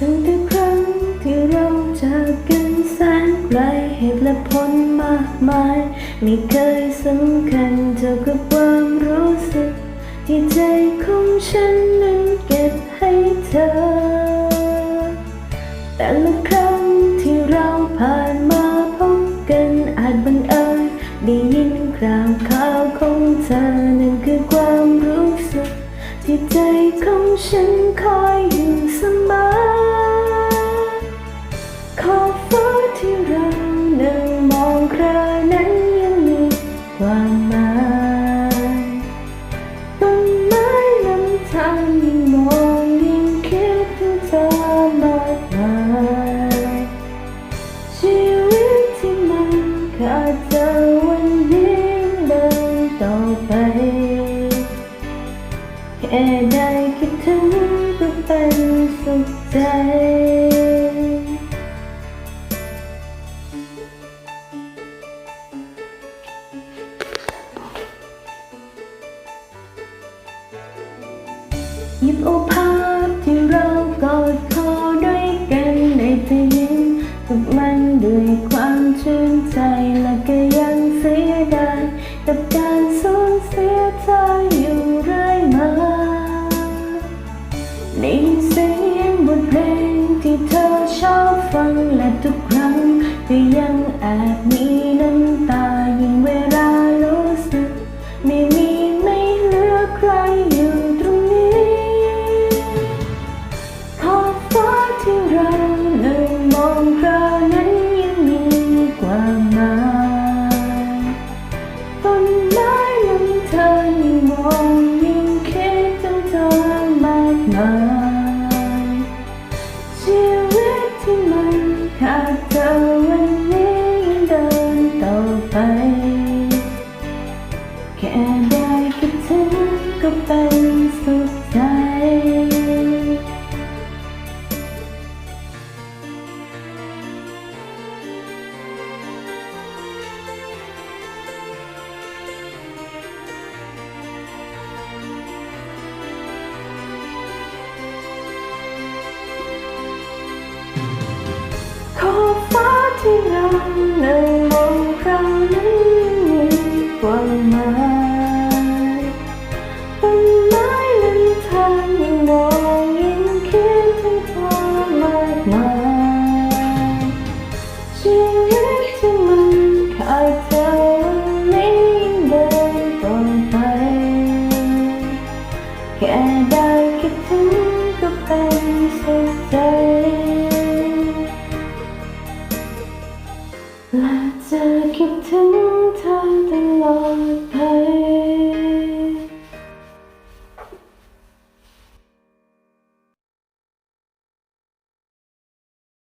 ตั้งแต่ครั้งที่เราจากกันแสนไกลเหตุและผลมากมาย ไม่เคยสำคัญเท่ากับความรู้สึกที่ใจของฉัน ได้คิดถึงก็เป็นสุขใจหยิบเอาภาพที่เรากอดคอด้วยกันได้แต่ยิ้มกับมันด้วยความชื่นใจและก็ยังเสียดายกับการสูญเสียเธอ งก็ยังแอบมีน้ำตายิ่งเวลารู้สึก ไม่มีไม่เหลือใครอยู่ตรงนี้ขอบฟ้าที่เรานั่งมองคราวนั้นยังมีความหมายต้นไม้ลำธารยิ่งมองยิ่งคิดถึงเธอมากมาย ก็เป็นสุขใจขอฟ้าที่เรานั่งมองคราวนั้นมีความหมาย ได้คิดถึงก็เป็นสุขใจ และจะคิดถึงเธอตลอด